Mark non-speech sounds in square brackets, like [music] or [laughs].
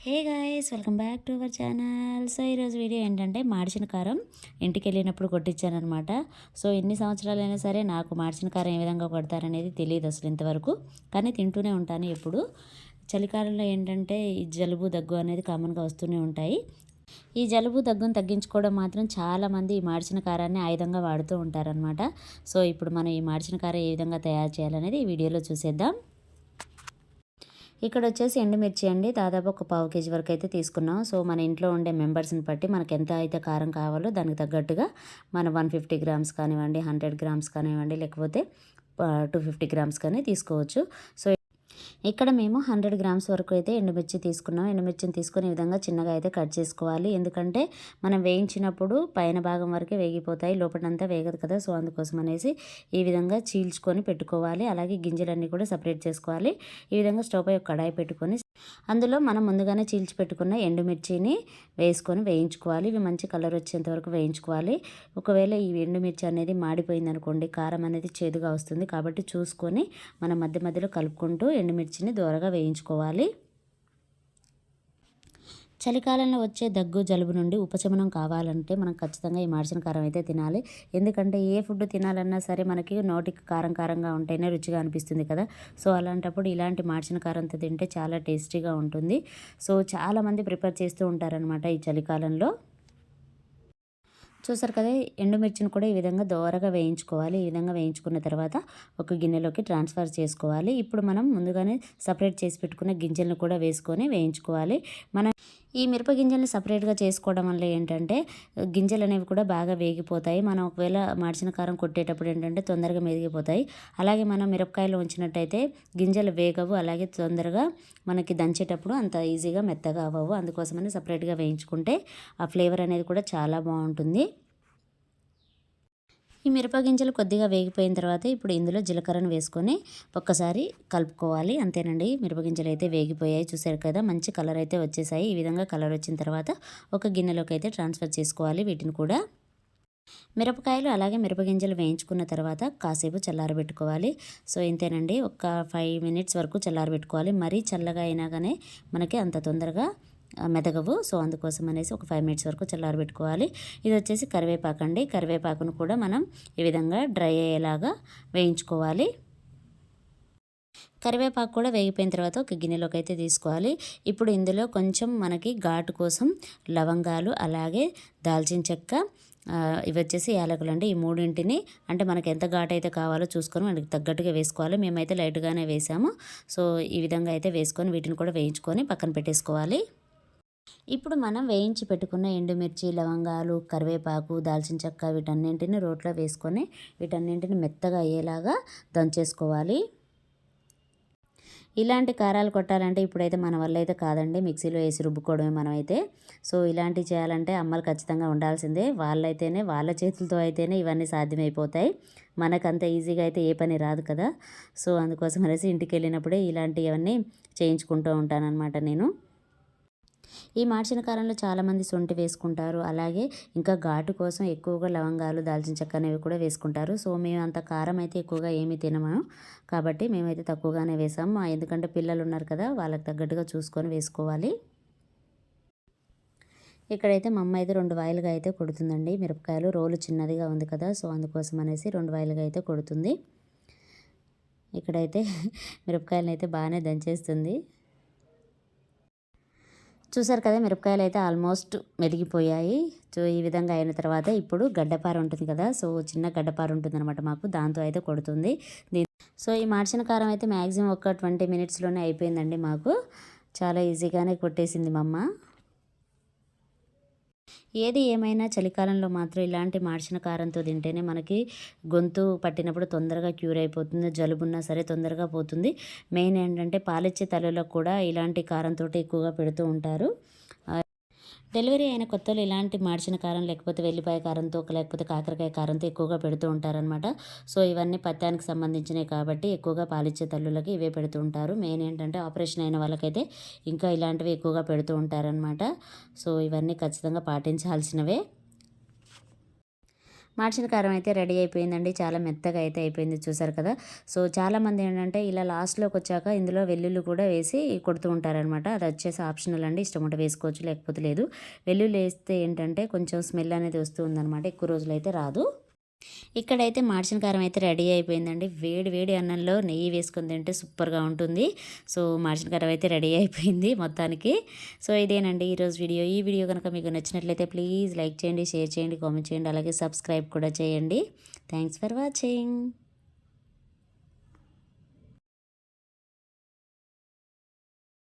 Hey guys welcome back to our channel so ఈరోజు video ఏంటంటే మార్చిన కారం ఇంటికి వెళ్ళినప్పుడు కొట్టించానమాట సో ఎన్ని సంవత్సరాలైనా సరే నాకు మార్చిన కారం ఏ విధంగా కొడతారనేది తెలియదు అసలు ఇంతవరకు. కానీ తింటూనే ఉంటాను ఎప్పుడు. చలికాలంలో ఏంటంటే ఈ జలుబు దగ్గు అనేది కామన్గా వస్తూనే ఉంటాయి. ఈ జలుబు దగ్గును తగ్గించుకోవడం మాత్రం చాలామంది ఈ మార్చిన కారాన్ని ఆయుధంగా వాడుతూ ఉంటారనమాట సో ఇప్పుడు మనం ఈ మార్చిన కారం ఏ విధంగా తయారు చేయాలనేది ఈ వీడియోలో చూసేద్దాం. ఇక్కడ వచ్చేసి ఎండుమిర్చి అండి. దాదాపు ఒక పావు కేజీ వరకు అయితే తీసుకున్నాం. సో మన ఇంట్లో ఉండే మెంబర్స్ని బట్టి మనకి ఎంత అయితే కారం కావాలో దానికి తగ్గట్టుగా మన వన్ ఫిఫ్టీ గ్రామ్స్ కానివ్వండి హండ్రెడ్ గ్రామ్స్ కానివ్వండి లేకపోతే టూ ఫిఫ్టీ గ్రామ్స్ కానీ తీసుకోవచ్చు. సో ఇక్కడ మేము హండ్రెడ్ గ్రామ్స్ వరకు అయితే ఎండుమిర్చి తీసుకున్నాం. ఎండుమిర్చిని తీసుకుని ఈ విధంగా చిన్నగా అయితే కట్ చేసుకోవాలి. ఎందుకంటే మనం వేయించినప్పుడు పైన భాగం వరకే వేగిపోతాయి. లోపలంతా వేగదు కదా. సో అందుకోసం అనేసి ఈ విధంగా చీల్చుకొని పెట్టుకోవాలి. అలాగే గింజలన్నీ కూడా సపరేట్ చేసుకోవాలి. ఈ విధంగా స్టవ్ పై ఒక కడాయి పెట్టుకొని అందులో మనం ముందుగానే చీల్చి పెట్టుకున్న ఎండుమిర్చిని వేసుకొని వేయించుకోవాలి. ఇవి మంచి కలర్ వచ్చేంత వరకు వేయించుకోవాలి. ఒకవేళ ఈ ఎండుమిర్చి అనేది మాడిపోయింది అనుకోండి కారం అనేది చేదుగా వస్తుంది కాబట్టి చూసుకొని మనం మధ్య మధ్యలో కలుపుకుంటూ ఎండుమిర్చిని దూరగా వేయించుకోవాలి. చలికాలంలో వచ్చే దగ్గు జలుబు నుండి ఉపశమనం కావాలంటే మనం ఖచ్చితంగా ఈ మార్చిన కారం అయితే తినాలి. ఎందుకంటే ఏ ఫుడ్ తినాలన్నా సరే మనకి నోటికి కారం కారంగా ఉంటేనే రుచిగా అనిపిస్తుంది కదా. సో అలాంటప్పుడు ఇలాంటి మార్చిన కారంతో తింటే చాలా టేస్టీగా ఉంటుంది. సో చాలామంది ప్రిపేర్ చేస్తూ ఉంటారనమాట ఈ చలికాలంలో. చూసారు కదా ఎండుమిర్చిని కూడా ఈ విధంగా దోరగా వేయించుకోవాలి. ఈ విధంగా వేయించుకున్న తర్వాత ఒక గిన్నెలోకి ట్రాన్స్ఫర్ చేసుకోవాలి. ఇప్పుడు మనం ముందుగానే సపరేట్ చేసి పెట్టుకున్న గింజలను కూడా వేసుకొని వేయించుకోవాలి. మనం ఈ మిరప గింజల్ని సపరేట్గా చేసుకోవడం వల్ల ఏంటంటే గింజలు అనేవి కూడా బాగా వేగిపోతాయి. మనం ఒకవేళ మార్చిన కారం కొట్టేటప్పుడు ఏంటంటే తొందరగా మెదిగిపోతాయి అలాగే మనం మిరపకాయలు ఉంచినట్టయితే గింజలు వేగవు. అలాగే తొందరగా మనకి దంచేటప్పుడు అంత ఈజీగా మెత్తగా అవ్వవు. అందుకోసమని సపరేట్గా వేయించుకుంటే ఆ ఫ్లేవర్ అనేది కూడా చాలా బాగుంటుంది. ఈ మిరపగింజలు కొద్దిగా వేగిపోయిన తర్వాత ఇప్పుడు ఇందులో జీలకర్రను వేసుకొని ఒక్కసారి కలుపుకోవాలి. అంతేనండి మిరపగింజలు అయితే వేగిపోయాయి. చూసారు కదా మంచి కలర్ అయితే వచ్చేసాయి. ఈ విధంగా కలర్ వచ్చిన తర్వాత ఒక గిన్నెలోకి అయితే ట్రాన్స్ఫర్ చేసుకోవాలి. వీటిని కూడా మిరపకాయలు అలాగే మిరపగింజలు వేయించుకున్న తర్వాత కాసేపు చల్లారబెట్టుకోవాలి. సో ఇంతేనండి ఒక ఫైవ్ మినిట్స్ వరకు చల్లారబెట్టుకోవాలి. మరీ చల్లగా అయినా కానీ మనకి అంత తొందరగా మెదగవు. సో అందుకోసం అనేసి ఒక ఫైవ్ మినిట్స్ వరకు చల్లారబెట్టుకోవాలి ఇది వచ్చేసి కరివేపాకు అండి. కరివేపాకును కూడా మనం ఈ విధంగా డ్రై అయ్యేలాగా వేయించుకోవాలి. కరివేపాకు కూడా వేగిపోయిన తర్వాత ఒక గిన్నెలోకి అయితే తీసుకోవాలి. ఇప్పుడు ఇందులో కొంచెం మనకి ఘాటు కోసం లవంగాలు అలాగే దాల్చిన చెక్క ఇవి వచ్చేసి యాలకులు అండి. ఈ మూడింటిని అంటే మనకి ఎంత ఘాటు అయితే కావాలో చూసుకొని మనకి తగ్గట్టుగా వేసుకోవాలి. మేమైతే లైట్గానే వేసాము. సో ఈ విధంగా అయితే వేసుకొని వీటిని కూడా వేయించుకొని పక్కన పెట్టేసుకోవాలి. ఇప్పుడు మనం వేయించి పెట్టుకున్న ఎండుమిర్చి లవంగాలు కరివేపాకు దాల్చిన చెక్క వీటన్నింటిని రోట్లో వేసుకొని వీటన్నింటిని మెత్తగా అయ్యేలాగా దంచేసుకోవాలి. ఇలాంటి కారాలు కొట్టాలంటే ఇప్పుడైతే మన వల్ల అయితే కాదండి. మిక్సీలో వేసి రుబ్బుకోవడమే మనమైతే. సో ఇలాంటివి చేయాలంటే అమ్మలు ఖచ్చితంగా ఉండాల్సిందే. వాళ్ళైతేనే వాళ్ళ చేతులతో అయితేనే ఇవన్నీ సాధ్యమైపోతాయి. మనకంత ఈజీగా అయితే ఏ పని రాదు కదా. సో అందుకోసం అనేసి ఇంటికి వెళ్ళినప్పుడే ఇలాంటివన్నీ చేయించుకుంటూ ఉంటానన్నమాట నేను. ఈ మార్చిన కాలంలో చాలామంది సొంటి వేసుకుంటారు. అలాగే ఇంకా ఘాటు కోసం ఎక్కువగా లవంగాలు దాల్చిన చెక్క అనేవి కూడా వేసుకుంటారు. సో మేము అంత కారం అయితే ఎక్కువగా ఏమీ తినము. కాబట్టి మేమైతే తక్కువగానే వేసాము. ఎందుకంటే పిల్లలు ఉన్నారు కదా వాళ్ళకి తగ్గట్టుగా చూసుకొని వేసుకోవాలి. ఇక్కడైతే మా అమ్మ అయితే రెండు వాయిలుగా అయితే కొడుతుందండి. మిరపకాయలు రోలు చిన్నదిగా ఉంది కదా సో అందుకోసం అనేసి రెండు వాయిలుగా అయితే కొడుతుంది. ఇక్కడైతే [laughs] మిరపకాయలను అయితే బాగానే దంచేస్తుంది. చూసారు కదా మిరపకాయలు అయితే ఆల్మోస్ట్ మెరిగిపోయాయి సో ఈ విధంగా అయిన తర్వాత ఇప్పుడు గడ్డపార ఉంటుంది కదా సో చిన్న గడ్డపార ఉంటుందన్నమాట మాకు. దాంతో అయితే కొడుతుంది. సో ఈ మార్చిన కారం అయితే మ్యాక్సిమం ఒక ట్వంటీ మినిట్స్లోనే అయిపోయిందండి మాకు. చాలా ఈజీగానే కొట్టేసింది మా అమ్మ. ఏది ఏమైనా చలికాలంలో మాత్రం ఇలాంటి మార్చిన కారంతో తింటేనే మనకి గొంతు పట్టినప్పుడు తొందరగా క్యూర్ అయిపోతుంది జలుబున్నా సరే తొందరగా పోతుంది. మెయిన్ ఏంటంటే పాలిచ్చే తల్లులకు కూడా ఇలాంటి కారంతో ఎక్కువగా పెడుతూ ఉంటారు. డెలివరీ అయిన కొత్తలో ఇలాంటి మార్చిన కారం లేకపోతే వెల్లిపాయ కారంతో లేకపోతే కాకరకాయ కారంతో ఎక్కువగా పెడుతూ ఉంటారనమాట సో ఇవన్నీ పత్యానికి సంబంధించినవి కాబట్టి ఎక్కువగా పాలిచ్చే తల్లులకి ఇవే పెడుతూ ఉంటారు. మెయిన్ ఏంటంటే ఆపరేషన్ అయిన వాళ్ళకైతే ఇంకా ఇలాంటివి ఎక్కువగా పెడుతూ ఉంటారనమాట సో ఇవన్నీ ఖచ్చితంగా పాటించాల్సినవే. మార్చిన కారం అయితే రెడీ అయిపోయిందండి. చాలా మెత్తగా అయితే అయిపోయింది చూసారు కదా. సో చాలామంది ఏంటంటే ఇలా లాస్ట్లోకి వచ్చాక ఇందులో వెల్లుల్లి కూడా వేసి కొడుతూ ఉంటారనమాట అది వచ్చేసి ఆప్షనల్ అండి. ఇష్టం ఉంటే వేసుకోవచ్చు లేకపోతే లేదు. వెల్లుల్లి వేస్తే ఏంటంటే కొంచెం స్మెల్ అనేది వస్తూ ఉందన్నమాట. ఎక్కువ రోజులు అయితే రాదు. ఇక్కడైతే మార్చిన కారం అయితే రెడీ అయిపోయిందండి. వేడి వేడి అన్నంలో నెయ్యి వేసుకుని తింటే సూపర్గా ఉంటుంది. సో మార్చిన కారం అయితే రెడీ అయిపోయింది మొత్తానికి. సో ఇదేనండి ఈరోజు వీడియో. ఈ వీడియో కనుక మీకు నచ్చినట్లయితే ప్లీజ్ లైక్ చేయండి షేర్ చేయండి కామెంట్ చేయండి అలాగే సబ్స్క్రైబ్ కూడా చేయండి. Thanks for watching.